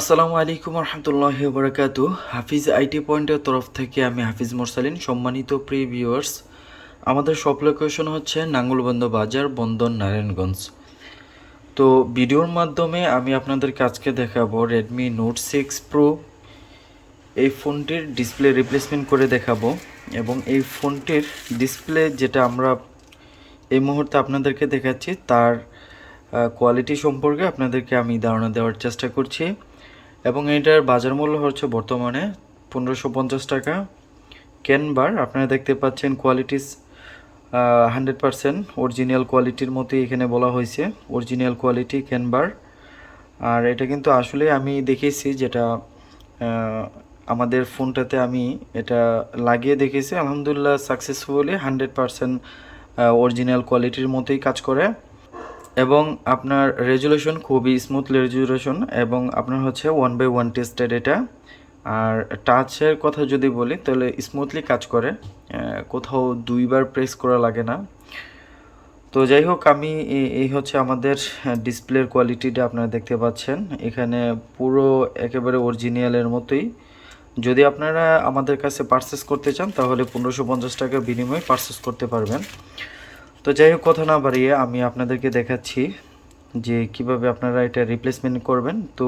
আসসালামু আলাইকুম রহমতুল্লাহ বরকাতু হাফিজ আইটি পয়েন্টের তরফ থেকে আমি হাফিজ মোরসালিন, সম্মানিত প্রি ভিউয়ার্স। আমাদের সব লোকেশন হচ্ছে নাঙ্গলবন্দ বাজার, বন্দর, নারায়ণগঞ্জ। তো ভিডিওর মাধ্যমে আমি আপনাদেরকে আজকে দেখাবো রেডমি নোট সিক্স প্রো এই ফোনটির ডিসপ্লে রিপ্লেসমেন্ট করে দেখাবো এবং এই ফোনটির ডিসপ্লে যেটা আমরা এই মুহূর্তে আপনাদেরকে দেখাচ্ছি, তার কোয়ালিটি সম্পর্কে আপনাদেরকে আমি ধারণা দেওয়ার চেষ্টা করছি। এবং এটার বাজার মূল্য হচ্ছে বর্তমানে পনেরোশো পঞ্চাশ টাকা। ক্যানবার আপনারা দেখতে পাচ্ছেন কোয়ালিটিস হান্ড্রেড পারসেন্ট অরিজিনাল কোয়ালিটির মতোই এখানে বলা হয়েছে। অরিজিনাল কোয়ালিটি ক্যানবার আর এটা কিন্তু আসলে আমি দেখেছি যেটা আমাদের ফোনটাতে আমি এটা লাগিয়ে দেখেছি। আলহামদুলিল্লাহ সাকসেসফুলি হান্ড্রেড পারসেন্ট অরিজিনাল কোয়ালিটির মতোই কাজ করে। এবং আপনার রেজুলেশন খুবই স্মুথ রেজুলেশন এবং আপনার হচ্ছে ওয়ান বাই ওয়ান টেস্টেড এটা। আর টাচের কথা যদি বলি, তাহলে স্মুথলি কাজ করে। কোথাও দুইবার প্রেস করা লাগে না। তো যাই হোক, আমি এই হচ্ছে আমাদের ডিসপ্লের কোয়ালিটিটা আপনারা দেখতে পাচ্ছেন। এখানে পুরো একেবারে অরিজিনালের মতোই। যদি আপনারা আমাদের কাছে পারচেস করতে চান, তাহলে পনেরোশো পঞ্চাশ টাকার বিনিময়ে পারচেস করতে পারবেন। তো যাই হোক, কথা না বাড়িয়ে আমি আপনাদেরকে দেখাচ্ছি যে কীভাবে আপনারা এটা রিপ্লেসমেন্ট করবেন। তো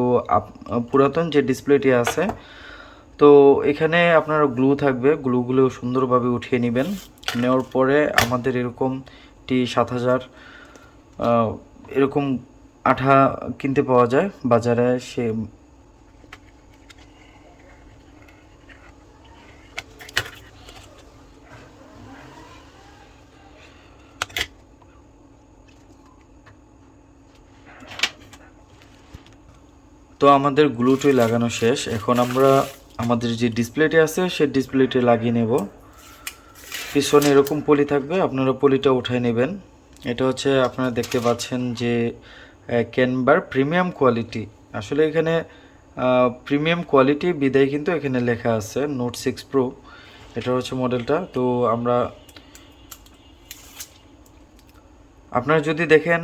পুরাতন যে ডিসপ্লেটি আছে, তো এখানে আপনার গ্লু থাকবে। গ্লুগুলো সুন্দরভাবে উঠিয়ে নেবেন। নেওয়ার পরে আমাদের এরকম টি সাত হাজার এরকম আঠা কিনতে পাওয়া যায়। বাজারে সে তো আমাদের গ্লুটি লাগানো শেষ। এখন আমরা আমাদের যে ডিসপ্লেটি আছে, সেই ডিসপ্লেটি লাগিয়ে নেব। পিছনে এরকম পলি থাকবে, আপনারা পলিটা উঠায় নেবেন। এটা হচ্ছে আপনারা দেখতে পাচ্ছেন যে ক্যানবার প্রিমিয়াম কোয়ালিটি আসলে এখানে প্রিমিয়াম কোয়ালিটি বিদায় কিন্তু এখানে লেখা আছে নোট সিক্স প্রো এটা হচ্ছে মডেলটা তো আমরা আপনারা যদি দেখেন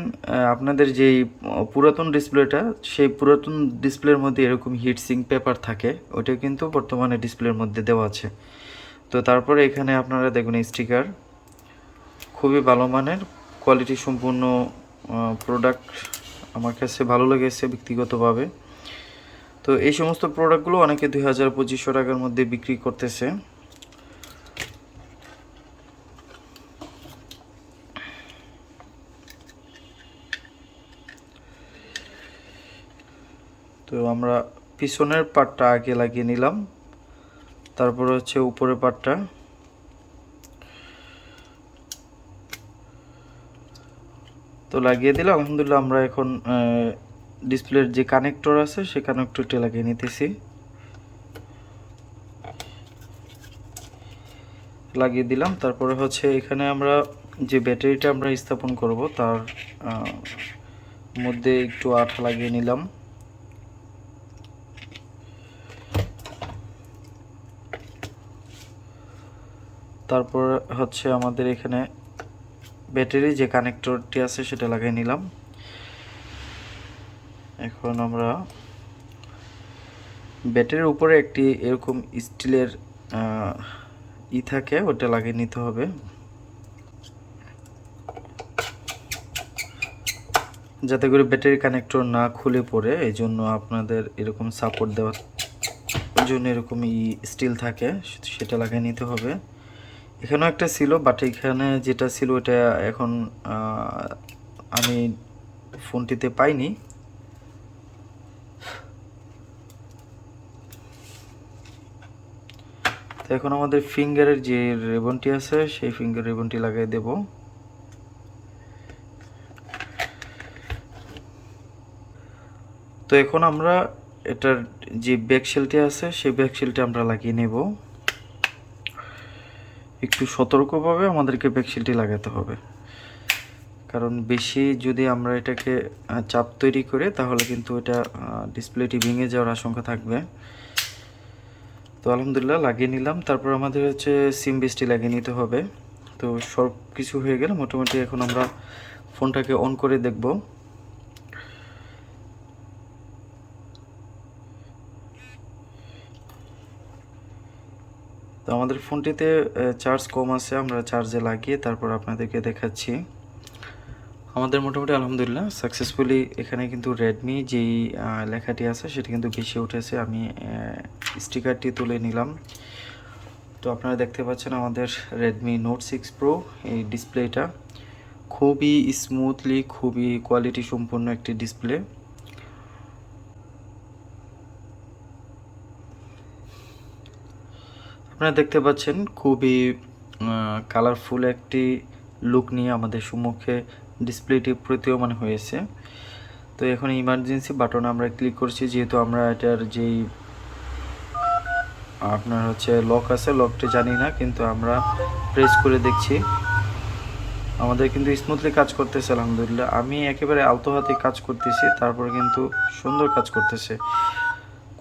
আপনাদের যেই পুরাতন ডিসপ্লেটা, সেই পুরাতন ডিসপ্লের মধ্যে এরকম হিট সিং পেপার থাকে ওটা কিন্তু বর্তমানে ডিসপ্লের মধ্যে দেওয়া আছে। তো তারপরে এখানে আপনারা দেখুন স্টিকার খুবই ভালো মানের কোয়ালিটি সম্পূর্ণ প্রোডাক্ট আমার কাছে ভালো লেগেছে ব্যক্তিগতভাবে। তো এই সমস্ত প্রোডাক্টগুলো অনেকে দুই হাজার পঁচিশশো টাকার মধ্যে বিক্রি করতেছে। তো আমরা পিছনের পার্টটা আগে লাগিয়ে নিলাম। তারপর হচ্ছে উপরের পার্টটা তো লাগিয়ে দিলাম। আলহামদুলিল্লাহ আমরা এখন ডিসপ্লের যে কানেক্টর আছে, সে কানেক্টরটি লাগিয়ে নিতেছি। লাগিয়ে দিলাম। তারপরে হচ্ছে এখানে আমরা যে ব্যাটারিটা আমরা স্থাপন করব, তার মধ্যে একটু আঠা লাগিয়ে নিলাম। তারপর হচ্ছে আমাদের এখানে ব্যাটারি যে কানেক্টরটি আছে সেটা লাগিয়ে নিলাম। এখন আমরা ব্যাটারির উপরে একটি এরকম স্টিলের ই থাকে, ওটা লাগিয়ে নিতে হবে। যাতে করে ব্যাটারি কানেক্টর না খুলে পড়ে এই জন্য আপনাদের এরকম সাপোর্ট দেওয়ার জন্য এরকম ই স্টিল থাকে, সেটা লাগিয়ে নিতে হবে। এখানেও একটা ছিল বাট এখানে যেটা ছিল ওটা এখন আমি ফোনটিতে পাইনি। তো এখন আমাদের ফিঙ্গারের যে রেবনটি আছে, সেই ফিঙ্গার রেবনটি লাগিয়ে দেব। তো এখন আমরা এটার যে ব্যাকশেলটি আছে, সেই ব্যাকশেলটি আমরা লাগিয়ে নেব। একটু সতর্কভাবে আমাদেরকে ব্যাকশিলটি লাগাতে হবে। কারণ বেশি যদি আমরা এটাকে চাপ তৈরি করে, তাহলে কিন্তু এটা ডিসপ্লেটি ভেঙে যাওয়ার আশঙ্কা থাকবে। তো আলহামদুলিল্লাহ লাগিয়ে নিলাম। তারপর আমাদের হচ্ছে সিম বেসটি লাগিয়ে নিতে হবে। তো সব কিছু হয়ে গেলে মোটামুটি এখন আমরা ফোনটাকে অন করে দেখব। আমাদের ফোনটিতে চার্জ কম আছে, আমরা চার্জে লাগিয়ে তারপর আপনাদেরকে দেখাচ্ছি। আমাদের মোটামুটি আলহামদুলিল্লাহ সাকসেসফুলি এখানে কিন্তু রেডমি যেই লেখাটি আছে সেটা কিন্তু বেশি উঠেছে। আমি স্টিকারটি তুলে নিলাম। তো আপনারা দেখতে পাচ্ছেন আমাদের রেডমি নোট সিক্স প্রো এই ডিসপ্লেটা খুবই স্মুথলি খুবই কোয়ালিটি সম্পন্ন একটি ডিসপ্লে আপনারা দেখতে পাচ্ছেন খুবই কালারফুল একটি লুক নিয়ে আমাদের সম্মুখে ডিসপ্লেটি প্রতীয়মান হয়েছে। তো এখন ইমার্জেন্সি বাটন আমরা ক্লিক করছি, যেহেতু আমরা এটার যেই, আপনার হচ্ছে লক আছে লকটি জানি না, কিন্তু আমরা প্রেস করে দেখছি। আমাদের কিন্তু স্মুথলি কাজ করতেছে, আলহামদুলিল্লাহ। আমি একেবারে আলতো হাতে কাজ করতেছি, তারপর কিন্তু সুন্দর কাজ করতেছে।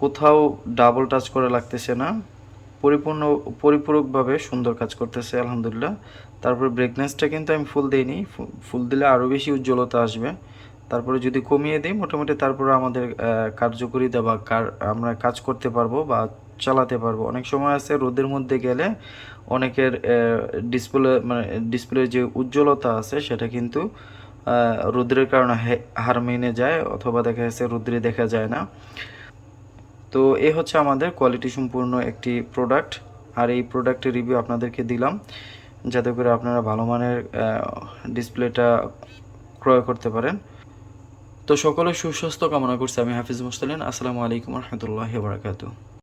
কোথাও ডাবল টাচ করা লাগতেছে না। পরিপূর্ণ, পরিপূরকভাবে সুন্দর কাজ করতেছে, আলহামদুলিল্লাহ। তারপরে ব্রেকনেসটা কিন্তু আমি ফুল দিইনি। ফুল দিলে আরও বেশি উজ্জ্বলতা আসবে। তারপরে যদি কমিয়ে দিই, মোটামুটি তারপরে আমাদের কার্যকরিতা বা কার, আমরা কাজ করতে পারব বা চালাতে পারব। অনেক সময় আছে রোদের মধ্যে গেলে অনেকের ডিসপ্লে মানে ডিসপ্লের যে উজ্জ্বলতা আছে, সেটা কিন্তু রোদ্রের কারণে হার মেনে যায় অথবা দেখা যাচ্ছে রোদ্রে দেখা যায় না। তো এ হচ্ছে আমাদের কোয়ালিটি সম্পূর্ণ একটি প্রোডাক্ট আর এই প্রোডাক্টের রিভিউ আপনাদেরকে দিলাম, যাতে করে আপনারা ভালো মানের ডিসপ্লেটা ক্রয় করতে পারেন। তো সকলে সুস্বাস্থ্য কামনা করছি আমি হাফিজ মুস্তালিন, আসসালামু আলাইকুম রহমতুল্লাহ বারাকাতু